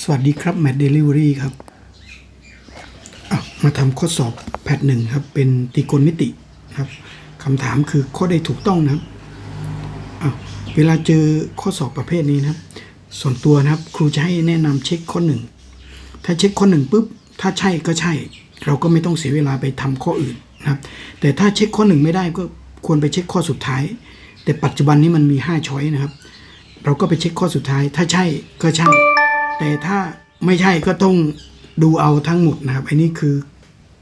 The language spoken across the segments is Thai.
สวัสดีครับแม t เดลิเวอรี่ครับมาทำข้อสอบแพทหนึ่งครับ เป็นตรีโกณมิติครับคำถามคือข้อใดถูกต้องนะครับเวลาเจอข้อสอบประเภทนี้นะครับ ส่วนตัวนะครับ ครูจะให้แนะนำเช็คข้อหนึ่งถ้าเช็คข้อหนึ่งปุ๊บถ้าใช่ก็ใช่ เราก็ไม่ต้องเสียเวลาไปทำข้ออื่นนะครับ แต่ถ้าเช็คข้อหนึ่งไม่ได้ก็ควรไปเช็คข้อสุดท้าย แต่ปัจจุบันนี้มันมี5ช้อยนะครับ เราก็ไปเช็คข้อสุดท้าย ถ้าใช่ก็ใช่ แต่ถ้าไม่ใช่ก็ต้องดูเอาทั้งหมดนะครับ อันนี้คือ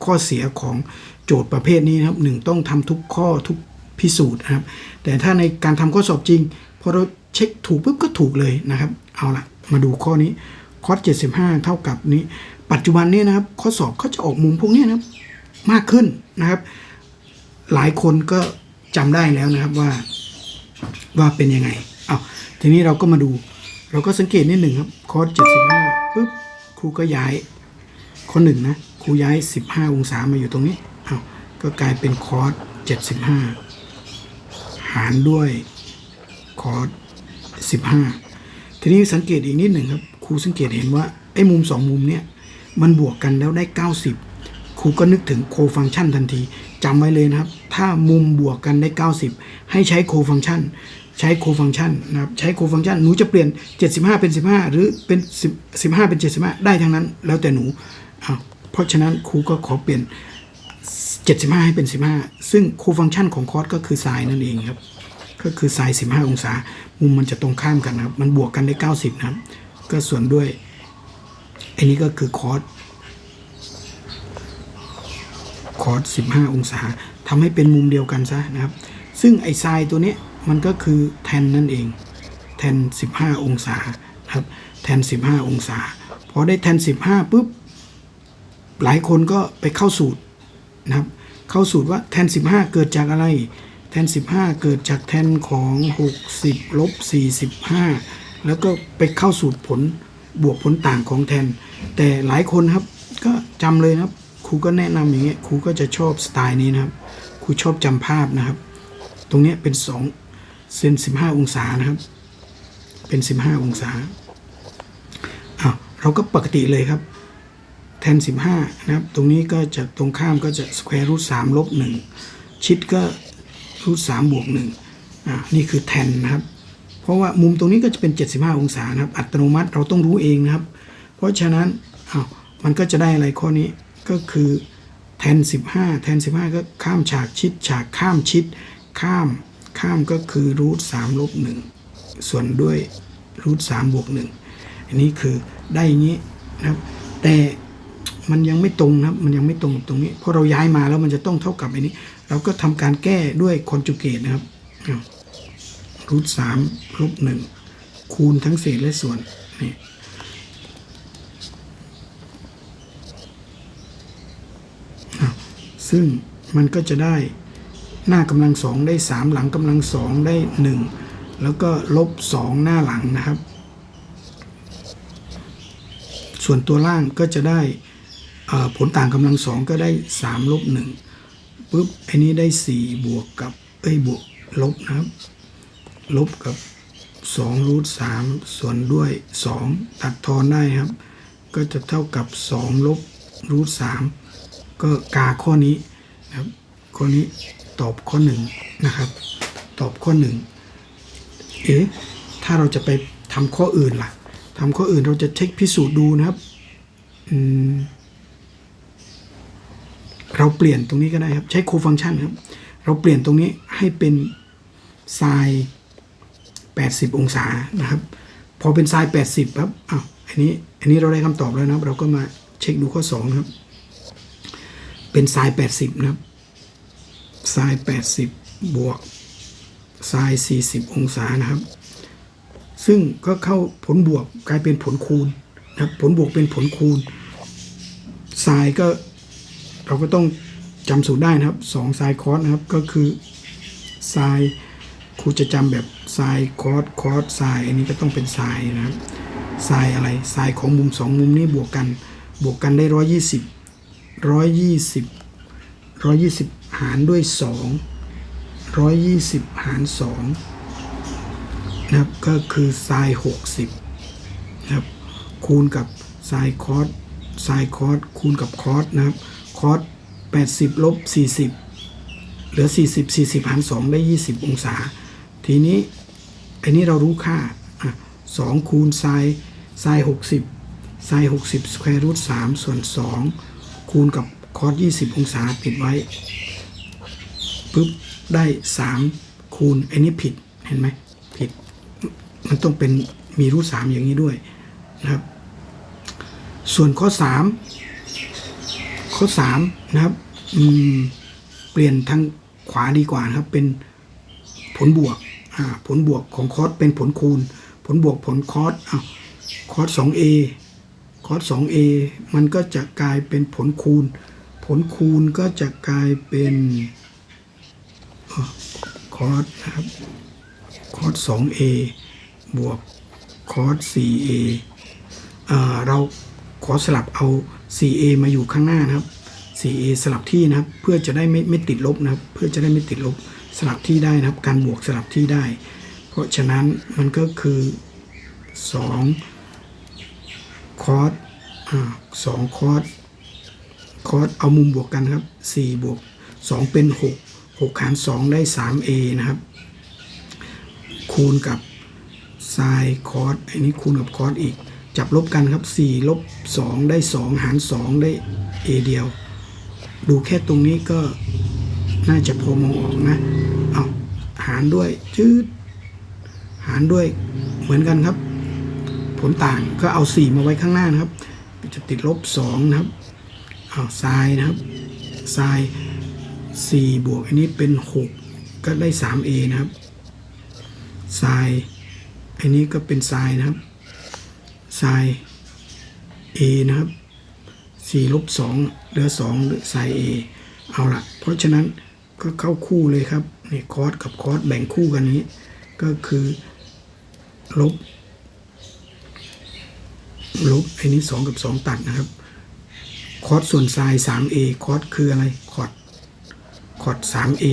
ข้อเสียของโจทย์ประเภทนี้นะครับหนึ่งต้องทำทุกข้อทุกพิสูจน์นะครับ แต่ถ้าในการทำข้อสอบจริงพอเราเช็คถูกปุ๊บก็ถูกเลยนะครับ เอาละมาดูข้อนี้คอส75 เท่ากับนี้ ปัจจุบันนี้นะครับ ข้อสอบเขาจะออกมุมพวกนี้นะครับ มากขึ้นนะครับ หลายคนก็จำได้แล้วนะครับว่าว่าเป็นยังไง เอาทีนี้เราก็มาดู เราก็สังเกตนิดหนึ่งครับคอร์ส75ปุ๊บครูก็ย้ายข้อหนึ่งนะครูย้าย15องศามาอยู่ตรงนี้เอาก็กลายเป็นคอร์ส75หารด้วยคอร์ส15ทีนี้สังเกตอีกนิดหนึ่งครับครูสังเกตเห็นว่าไอ้มุมสองมุมเนี้ยมันบวกกันแล้วได้ 90 ครูก็นึกถึงโคฟังชันทันทีจำไว้เลยนะครับ ถ้ามุมบวกกันได้ 90 ให้ใช้โคฟังชัน ใช้โคฟังชันนะครับใช้โคฟังชันหนูจะเปลี่ยน 75 เป็น 15 หรือเป็น 10 15 เป็น 75 ได้ทั้งนั้น แล้วแต่หนูอ้าเพราะฉะนั้นครูก็ขอเปลี่ยน 75 ให้เป็น 15 ซึ่งโคฟังชันของคอร์สก็คือไซน์นั่นเองครับก็คือไซน์15 องศา มุมมันจะตรงข้ามกันนะครับ มันบวกกันได้ 90 นะครับ ก็ส่วนด้วย อันนี้ก็คือคอร์สคอร์ส15 องศาทำให้เป็นมุมเดียวกันซะนะครับ ซึ่งไอ้ไซน์ตัวนี้ มันก็คือแทนนั่นเอง แทน 15 องศาครับ แทน 15 องศา พอได้แทน 15ปุ๊บ หลายคนก็ไปเข้าสูตรนะครับ เข้าสูตรว่าแทน 15 เกิดจากอะไร แทน 15 เกิดจากแทนของ 60ลบ45 แล้วก็ไปเข้าสูตรผลบวกผลต่างของแทน แต่หลายคนครับก็จำเลยนะครับครูก็แนะนำอย่างเงี้ยครูก็จะชอบสไตล์นี้นะครับครูชอบจำภาพนะครับ ตรงเนี้ยเป็น 2 เซน15องศานะครับ เป็น15องศาอ้าวเราก็ปกติเลยครับ แทน15นะครับ ตรงนี้ก็จะตรงข้ามก็จะสแควร์รูท3ลบ1ชิดก็รูท3บวก1อ่านี่คือแทนนะครับ เพราะว่ามุมตรงนี้ก็จะเป็น 75 องศานะครับ อัตโนมัติเราต้องรู้เองนะครับ เพราะฉะนั้นอ้าวมันก็จะได้อะไรข้อนี้ก็คือแทน 15 แทน 15 ก็ข้ามฉากชิด ฉากข้ามชิด ข้าม ข้ามก็คือรูท3ลบ1ส่วนด้วยรูท3บวก1อันนี้คือได้อย่างนี้นะครับ แต่มันยังไม่ตรงนะครับ มันยังไม่ตรงตรงนี้เพราะเราย้ายมาแล้วมันจะต้องเท่ากับอันนี้ เราก็ทำการแก้ด้วยคอนจูเกตนะครับรูทสามลบหนึ่งคูณทั้งเศษและส่วนนี่ซึ่งมันก็จะได้ หน้ากำลังสองได้สามหลังกำลังสองได้หนึ่งแล้วก็ลบสองหน้าหลังนะครับ ส่วนตัวล่างก็จะได้ผลต่างกำลังสองก็ได้ 3 ลบ1ปุ๊บอันนี้ได้ 4 บวกกับเอ้ยบวกลบนะครับ ลบกับ2รูท3ส่วนด้วย 2 ตัดทอนได้ครับ ก็จะเท่ากับ 2 ลบรูท3ก็กาข้อนี้นะครับข้อนี้ ตอบข้อ1นะครับ ตอบข้อ1เอ๊ะถ้าเราจะไปทำข้ออื่นล่ะทำข้ออื่นเราจะเช็คพิสูจน์ดูนะครับอืมเราเปลี่ยนตรงนี้ก็ได้ครับ ใช้โคฟังชันครับ เราเปลี่ยนตรงนี้ให้เป็นไซน์80 องศานะครับ พอเป็นไซน์80ครับอ้าวอันนี้อันนี้เราได้คำตอบแล้วนะครับ เราก็มาเช็คดูข้อ2ครับ เป็นไซน์80 นะครับ ไซน์80 บวกไซน์40 องศานะครับ ซึ่งก็เข้าผลบวกกลายเป็นผลคูณนะครับผลบวกเป็นผลคูณไซน์ก็เราก็ต้องจำสูตรได้นะครับ2ไซน์คอสนะครับก็คือไซน์ครูจะจำแบบไซน์คอสคอสไซน์อันนี้ก็ต้องเป็นไซน์นะครับซน์อะไรไซน์ของมุม 2 มุมนี้บวกกัน บวกกันได้ 120 120 120 หารด้วย 2 120 หาร2นะครับก็คือไซน์60นะครับคูณกับไซน์คอสไซน์คอสคูณกับคอสนะครับคอส80ลบ40 เหลือ 40 40 หาร 2 ได้ 20 องศา ทีนี้อันนี้เรารู้ค่าอะ2คูณไซน์ไซน์60 ไซน์60สแควร์รูท3ส่วน 2 คูณกับคอส20 องศาติดไว้ ปุ๊บได้3คูณอันนี้ผิดเห็นไหมผิด มันต้องเป็นมีรูทสามอย่างนี้ด้วยนะครับ ส่วนข้อ3ข้อ3นะครับเปลี่ยนทางขวาดีกว่านะครับ เป็นผลบวกอ่าผลบวกของคอสเป็นผลคูณ ผลบวกผลคอสอะคอส 2a คอส 2a มันก็จะกลายเป็นผลคูณ ผลคูณก็จะกลายเป็น คอสนะครับ คอส 2a บวกคอส 4a เราขอสลับเอา 4a มาอยู่ข้างหน้านะครับ 4a สลับที่นะครับ เพื่อจะได้ไม่ไม่ติดลบนะครับ เพื่อจะได้ไม่ติดลบสลับที่ได้นะครับ การบวกสลับที่ได้ เพราะฉะนั้นมันก็คือ 2 คอสอ่า2คอสคอสเอามุมบวกกันครับ 4 บวก 2 เป็น 6 6หาร 2 ได้ 3a นะครับ คูณกับไซน์คอสอันนี้คูณกับคอสอีก จับลบกันครับ 4 ลบ 2 ได้ 2 หาร 2 ได้ a เดียว ดูแค่ตรงนี้ก็น่าจะพอมองออกนะ เอาหารด้วยจืดหารด้วยเหมือนกันครับ ผลต่างก็เอา 4 มาไว้ข้างหน้านะครับ จะติดลบ 2 นะครับเอาไซน์นะครับไซน์ 4 บวกอันนี้เป็น 6 ก็ได้ 3a นะครับไซน์อันนี้ก็เป็นไซน์นะครับไซน์ a นะครับ4ลบ2เหลือ2หลือไซน์ a เอาละเพราะฉะนั้นก็เข้าคู่เลยครับนี่คอสกับคอสแบ่งคู่กันนี้ ก็คือลบลบอันนี้ 2 กับ 2 ตัดนะครับ คอสส่วนไซน์ 3a คอสคืออะไรคอร์ด คอร์ด 3a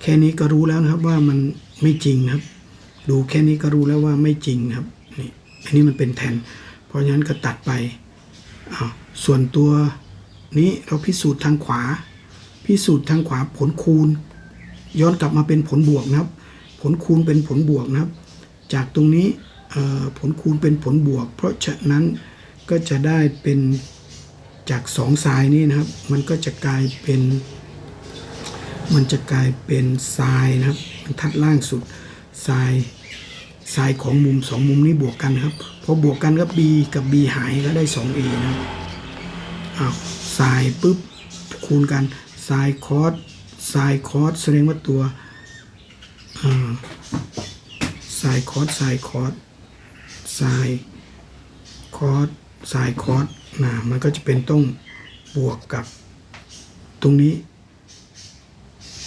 แค่นี้ก็รู้แล้วนะครับว่ามันไม่จริงนะครับ ดูแค่นี้ก็รู้แล้วว่าไม่จริงนะครับนี่อันนี้มันเป็นแทน เพราะฉะนั้นก็ตัดไปอ้าวส่วนตัวนี้เราพิสูจน์ทางขวา พิสูจน์ทางขวาผลคูณ ย้อนกลับมาเป็นผลบวกนะครับ ผลคูณเป็นผลบวกนะครับ จากตรงนี้ผลคูณเป็นผลบวก เพราะฉะนั้นก็จะได้เป็นจากสองสายนี้นะครับ มันก็จะกลายเป็น มันจะกลายเป็นทรายนะครับบรรทัดล่างสุดทรายทรายของมุมสองมุมนี้บวกกันครับพอบวกกันก็ b กับ b หายก็ได้ 2a นะครับอ้าวทรายปุ๊บคูณกันทรายคอสทรายคอสแสดงว่าตัวทรายคอสทรายคอสทรายคอสทรายคอสนะมันก็จะเป็นต้องบวกกับตรงนี้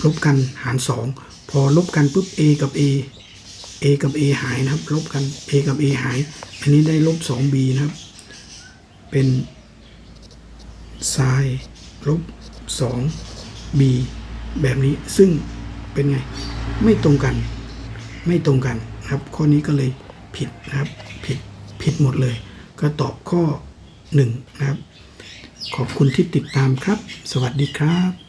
ลบกันหาร 2 พอลบกันปุ๊บ a กับ a a กับ a หายนะครับ ลบกัน a กับ a หาย อันนี้ได้ลบ 2b นะครับ เป็นไซน์ลบ 2b แบบนี้ซึ่งเป็นไง ไม่ตรงกัน ไม่ตรงกันนะครับ ข้อนี้ก็เลยผิดนะครับ ผิด ผิดหมดเลย ก็ตอบข้อ 1 นะครับ ขอบคุณที่ติดตามครับ สวัสดีครับ